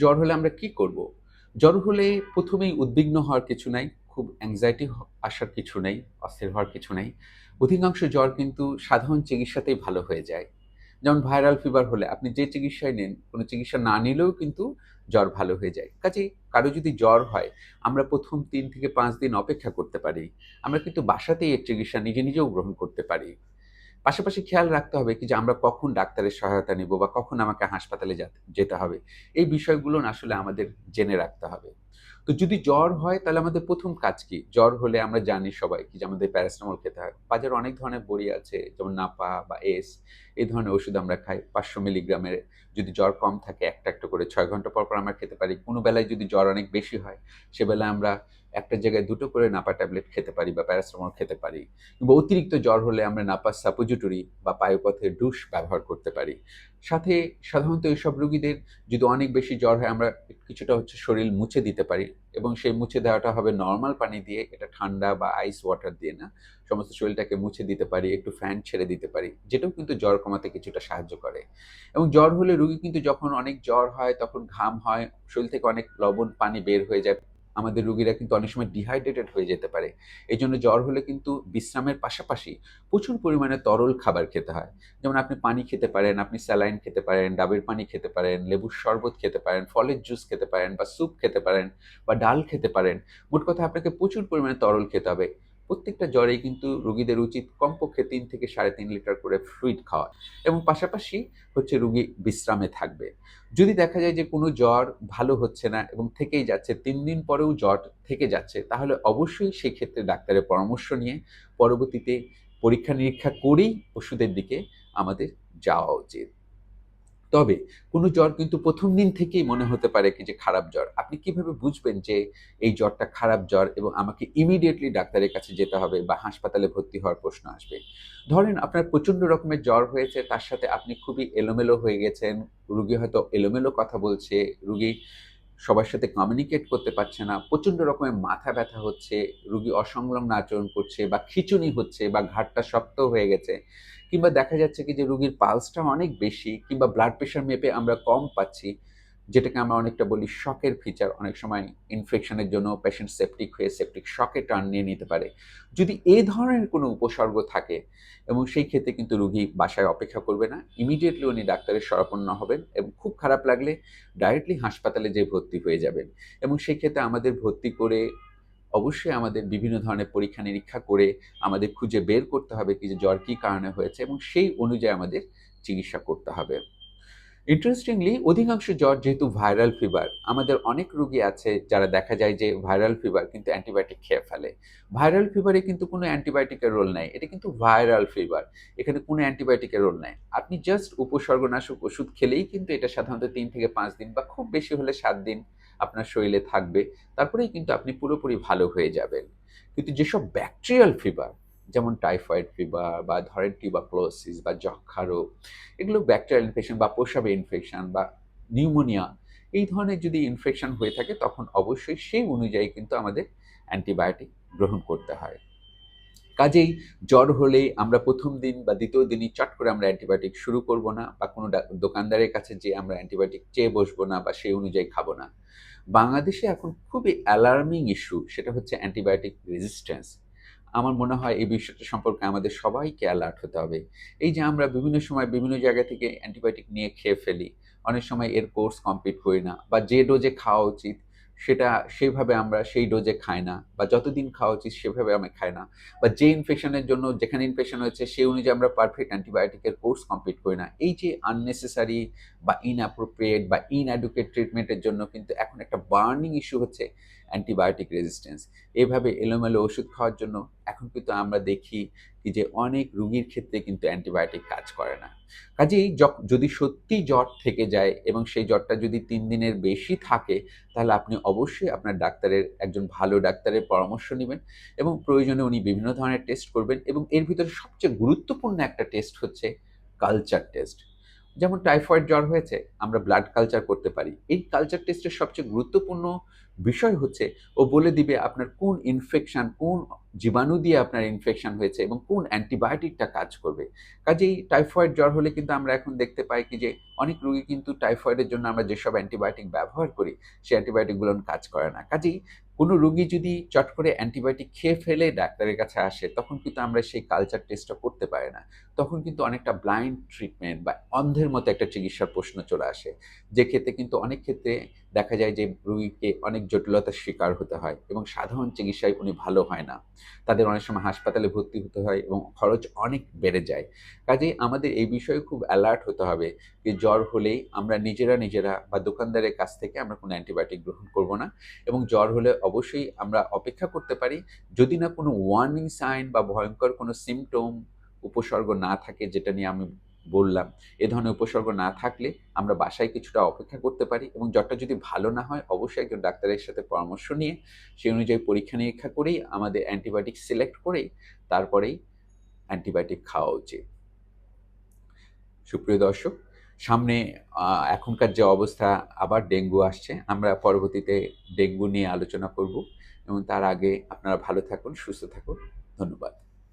জ্বর হলে আমরা কি করব? জ্বর হলে প্রথমেই উদ্বিগ্ন হওয়ার কিছু নাই, খুব অ্যাংজাইটি আসার কিছু নেই, অস্থির হওয়ার কিছু নেই। অধিকাংশ জ্বর কিন্তু সাধারণ চিকিৎসাতেই ভালো হয়ে যায়। যেমন ভাইরাল ফিভার হলে আপনি যে চিকিৎসায় নেন, কোনো চিকিৎসা না নিলেও কিন্তু জ্বর ভালো হয়ে যায়। কাজে কারও যদি জ্বর হয়, আমরা প্রথম তিন থেকে পাঁচ দিন অপেক্ষা করতে পারি। আমরা কিন্তু বাসাতেই এর চিকিৎসা নিজে নিজেও গ্রহণ করতে পারি। পাশাপাশি খেয়াল রাখতে হবে কি যে আমরা কখন ডাক্তারের সহায়তা নেব বা কখন আমাকে হাসপাতালে যেতে হবে। এই বিষয়গুলো আসলে আমাদের জেনে রাখতে হবে। তো যদি জ্বর হয় তাহলে আমাদের প্রথম কাজ কি? জ্বর হলে আমরা জানি সবাই কি যে আমাদের প্যারাসিটামল খেতে হয়। বাজারে অনেক ধরনের বড়ি আছে, যেমন নাপা বা এস, এই ধরনের ওষুধ আমরা খাই। পাঁচশো মিলিগ্রামের যদি জ্বর কম থাকে একটা একটা করে, ছয় ঘণ্টা পর পর আমরা খেতে পারি। কোনো বেলায় যদি জ্বর অনেক বেশি হয়, সে বেলায় আমরা একটা জায়গায় দুটো করে নাপা ট্যাবলেট খেতে পারি বা প্যারাসিটামল খেতে পারি কিংবা অতিরিক্ত জ্বর হলে আমরা নাপা সাপোজিটরি বা পায়ুপথের ডুস ব্যবহার করতে পারি। সাথে সাধারণত এইসব রুগীদের যদি অনেক বেশি জ্বর হয়, আমরা কিছুটা হচ্ছে শরীর মুছে দিতে পারি এবং সেই মুছে দেওয়াটা হবে নর্মাল পানি দিয়ে, এটা ঠান্ডা বা আইস ওয়াটার দিয়ে না। সমস্ত শরীরটাকে মুছে দিতে পারি, একটু ফ্যান ছেড়ে দিতে পারি, যেটাও কিন্তু জ্বর কমাতে কিছুটা সাহায্য করে। এবং জ্বর হলে রুগী কিন্তু যখন অনেক জ্বর হয়, তখন ঘাম হয়, শরীর থেকে অনেক লবণ পানি বের হয়ে যায় আমাদের রুগীরা কিন্তু অনেক সময় ডিহাইড্রেটেড হয়ে যেতে পারে। এই জন্য জ্বর হলে কিন্তু বিশ্রামের পাশাপাশি প্রচুর পরিমাণে তরল খাবার খেতে হয়। যেমন আপনি পানি খেতে পারেন, আপনি স্যালাইন খেতে পারেন, ডাবের পানি খেতে পারেন, লেবুর শরবত খেতে পারেন, ফলের জুস খেতে পারেন বা স্যুপ খেতে পারেন বা ডাল খেতে পারেন। মোট কথা আপনাকে প্রচুর পরিমাণে তরল খেতে হবে। প্রত্যেকটা জ্বরেই কিন্তু রুগীদের উচিত কমপক্ষে তিন থেকে সাড়ে তিন লিটার করে ফ্লুইড খাওয়া। এবং পাশাপাশি হচ্ছে রুগী বিশ্রামে থাকবে। যদি দেখা যায় যে কোনো জ্বর ভালো হচ্ছে না এবং থেকেই যাচ্ছে, তিন দিন পরেও জ্বর থেকে যাচ্ছে, তাহলে অবশ্যই সেই ক্ষেত্রে ডাক্তারের পরামর্শ নিয়ে পরবর্তীতে পরীক্ষা নিরীক্ষা করেই ওষুধের দিকে আমাদের যাওয়া উচিত। তবে কোনো জ্বর কিন্তু প্রথম দিন থেকেই মনে হতে পারে কি যে খারাপ জ্বর। আপনি কীভাবে বুঝবেন যে এই জ্বরটা খারাপ জ্বর এবং আমাকে ইমিডিয়েটলি ডাক্তারের কাছে যেতে হবে বা হাসপাতালে ভর্তি হওয়ার প্রশ্ন আসবে? ধরেন আপনার প্রচণ্ড রকমের জ্বর হয়েছে, তার সাথে আপনি খুবই এলোমেলো হয়ে গেছেন, রুগী হয়তো এলোমেলো কথা বলছে, রুগী সবার সাথে কমিউনিকেট করতে পারছে না, প্রচণ্ড রকমের মাথা ব্যথা হচ্ছে, রুগী অসংলগ্ন আচরণ করছে বা খিচুনি হচ্ছে বা ঘাটটা শক্ত হয়ে গেছে। কিংবা দেখা যাচ্ছে কি যে রুগীর পালসটা অনেক বেশি কিংবা ব্লাড প্রেশার মেপে আমরা কম পাচ্ছি, যেটাকে আমরা অনেকটা বলি শকের ফিচার অনেক সময় ইনফেকশনের জন্য পেশেন্ট সেপটিক হয়ে সেপটিক শকে টার্ন নিয়ে নিতে পারে। যদি এই ধরনের কোনো উপসর্গ থাকে, এবং সেই ক্ষেত্রে কিন্তু রুগী বাসায় অপেক্ষা করবে না ইমিডিয়েটলি উনি ডাক্তারের সরাপন্ন হবেন এবং খুব খারাপ লাগলে ডাইরেক্টলি হাসপাতালে যেয়ে ভর্তি হয়ে যাবেন। এবং সেই ক্ষেত্রে আমাদের ভর্তি করে অবশ্যই আমাদের বিভিন্ন ধরনের পরীক্ষা নিরীক্ষা করে আমাদের খুঁজে বের করতে হবে কি যে জ্বর কী কারণে হয়েছে এবং সেই অনুযায়ী আমাদের চিকিৎসা করতে হবে। ইন্টারেস্টিংলি অধিকাংশ জ্বর যেহেতু ভাইরাল ফিভার আমাদের অনেক রুগী আছে যারা দেখা যায় যে ভাইরাল ফিভার কিন্তু অ্যান্টিবায়োটিক খেয়ে ফেলে। ভাইরাল ফিভারে কিন্তু কোনো অ্যান্টিবায়োটিকের রোল নাই, এটা কিন্তু ভাইরাল ফিভার এখানে কোনো অ্যান্টিবায়োটিকের রোল নাই। আপনি জাস্ট উপসর্গনাশক ওষুধ খেলেই কিন্তু এটা সাধারণত তিন থেকে পাঁচ দিন বা খুব বেশি হলে সাত দিন আপনার শরীরে থাকবে, তারপরেই কিন্তু আপনি পুরোপুরি ভালো হয়ে যাবেন। কিন্তু যেসব ব্যাকটেরিয়াল ফিভার যেমন টাইফয়েড ফিভার বা ধরেন টিউবাক্লোসিস বা যক্ষা রোগ এগুলো ব্যাকটেরিয়াল ইনফেকশন বা পোষাবে ইনফেকশন বা নিউমোনিয়া এই ধরনের যদি ইনফেকশন হয়ে থাকে, তখন অবশ্যই সেই অনুযায়ী কিন্তু আমাদের অ্যান্টিবায়োটিক গ্রহণ করতে হয়। কাজেই জ্বর হলেই আমরা প্রথম দিন বা দ্বিতীয় দিনই চট করে আমরা অ্যান্টিবায়োটিক শুরু করব না বা কোনো দোকানদারের কাছে যে আমরা অ্যান্টিবায়োটিক চেয়ে বসবো না বা সেই অনুযায়ী খাব না। বাংলাদেশে এখন খুবই অ্যালার্মিং ইস্যু সেটা হচ্ছে অ্যান্টিবায়োটিক রেজিস্ট্যান্স আমার মনে হয় এই বিষয়টা সম্পর্কে আমাদের সবাইকে অ্যালার্ট হতে হবে। এই যে আমরা বিভিন্ন সময় বিভিন্ন জায়গা থেকে অ্যান্টিবায়োটিক নিয়ে খেয়ে ফেলি, অনেক সময় এর কোর্স কমপ্লিট করি না বা যে ডোজে খাওয়া উচিত সেটা সেইভাবে আমরা সেই ডোজে খাই না বা যতদিন খাওয়া উচিত সেভাবে আমি খাই না। বা যে ইনফেকশনের জন্য যেখানে ইনফেকশন হয়েছে সেই অনুযায়ী আমরা পারফেক্ট অ্যান্টিবায়োটিকের কোর্স কমপ্লিট করি না। এই যে আননেসেসারি বা ইনঅ্যাপ্রোপ্রিয়েট বা ইনঅ্যাডুকেট ট্রিটমেন্টের জন্য কিন্তু এখন একটা বার্নিং ইস্যু হচ্ছে অ্যান্টিবায়োটিক রেজিস্ট্যান্স এভাবে এলোমেলো ওষুধ খাওয়ার জন্য এখন কিন্তু আমরা দেখি কি যে অনেক রুগীর ক্ষেত্রে কিন্তু অ্যান্টিবায়োটিক কাজ করে না। কাজেই যদি সত্যি জ্বর থেকে যায় এবং সেই জ্বরটা যদি তিন দিনের বেশি থাকে, তাহলে আপনি অবশ্যই আপনার ডাক্তারের, একজন ভালো ডাক্তারের পরামর্শ নেবেন এবং প্রয়োজনে উনি বিভিন্ন ধরনের টেস্ট করবেন এবং এর ভিতরে সবচেয়ে গুরুত্বপূর্ণ একটা টেস্ট হচ্ছে কালচার টেস্ট যেমন টাইফয়েড জ্বর হয়েছে, আমরা ব্লাড কালচার করতে পারি। এই কালচার টেস্টের সবচেয়ে গুরুত্বপূর্ণ বিষয় হচ্ছে, ও বলে দিবে আপনার কোন ইনফেকশান কোন জীবাণু দিয়ে আপনার ইনফেকশন হয়েছে এবং কোন অ্যান্টিবায়োটিকটা কাজ করবে। কাজেই টাইফয়েড জ্বর হলে কিন্তু আমরা এখন দেখতে পাই কি যে, অনেক রোগী কিন্তু টাইফয়েডের জন্য আমরা যেসব অ্যান্টিবায়োটিক ব্যবহার করি, সেই অ্যান্টিবায়োটিকগুলো কাজ করে না। কাজেই কোনো রোগী যদি চট করে অ্যান্টিবায়োটিক খেয়ে ফেলে ডাক্তারের কাছে আসে, তখন কিন্তু আমরা সেই কালচার টেস্টটা করতে পারি না। তখন কিন্তু অনেকটা ব্লাইন্ড ট্রিটমেন্ট বা অন্ধের মতো একটা চিকিৎসার প্রশ্ন চলে আসে। যে ক্ষেত্রে কিন্তু অনেক ক্ষেত্রে দেখা যায় যে রোগীকে অনেক জটিলতার শিকার হতে হয় এবং সাধারণ চিকিৎসায় উনি ভালো হয় না। তাদের অনেক সময় হাসপাতালে ভর্তি হতে হয় এবং খরচ অনেক বেড়ে যায়। কাজেই আমাদের এই বিষয়ে খুব অ্যালার্ট হতে হবে যে জ্বর হলেই আমরা নিজেরা নিজেরা বা দোকানদারের কাছ থেকে আমরা কোনো অ্যান্টিবায়োটিক গ্রহণ করব না এবং জ্বর হলে অবশ্যই আমরা অপেক্ষা করতে পারি। যদি না কোনো ওয়ার্নিং সাইন বা ভয়ঙ্কর কোনো সিমটম উপসর্গ না থাকে যেটা নিয়ে আমি বললাম, এ ধরনের উপসর্গ না থাকলে আমরা বাসায় কিছুটা অপেক্ষা করতে পারি এবং জ্বরটা যদি ভালো না হয়, অবশ্যই একজন ডাক্তারের সাথে পরামর্শ নিয়ে সেই অনুযায়ী পরীক্ষা নিরীক্ষা করেই আমাদের অ্যান্টিবায়োটিক সিলেক্ট করেই তারপরেই অ্যান্টিবায়োটিক খাওয়া উচিত। সুপ্রিয় দর্শক, সামনে এখনকার যে অবস্থা, আবার ডেঙ্গু আসছে। আমরা পরবর্তীতে ডেঙ্গু নিয়ে আলোচনা করব এবং তার আগে আপনারা ভালো থাকুন, সুস্থ থাকুন। ধন্যবাদ।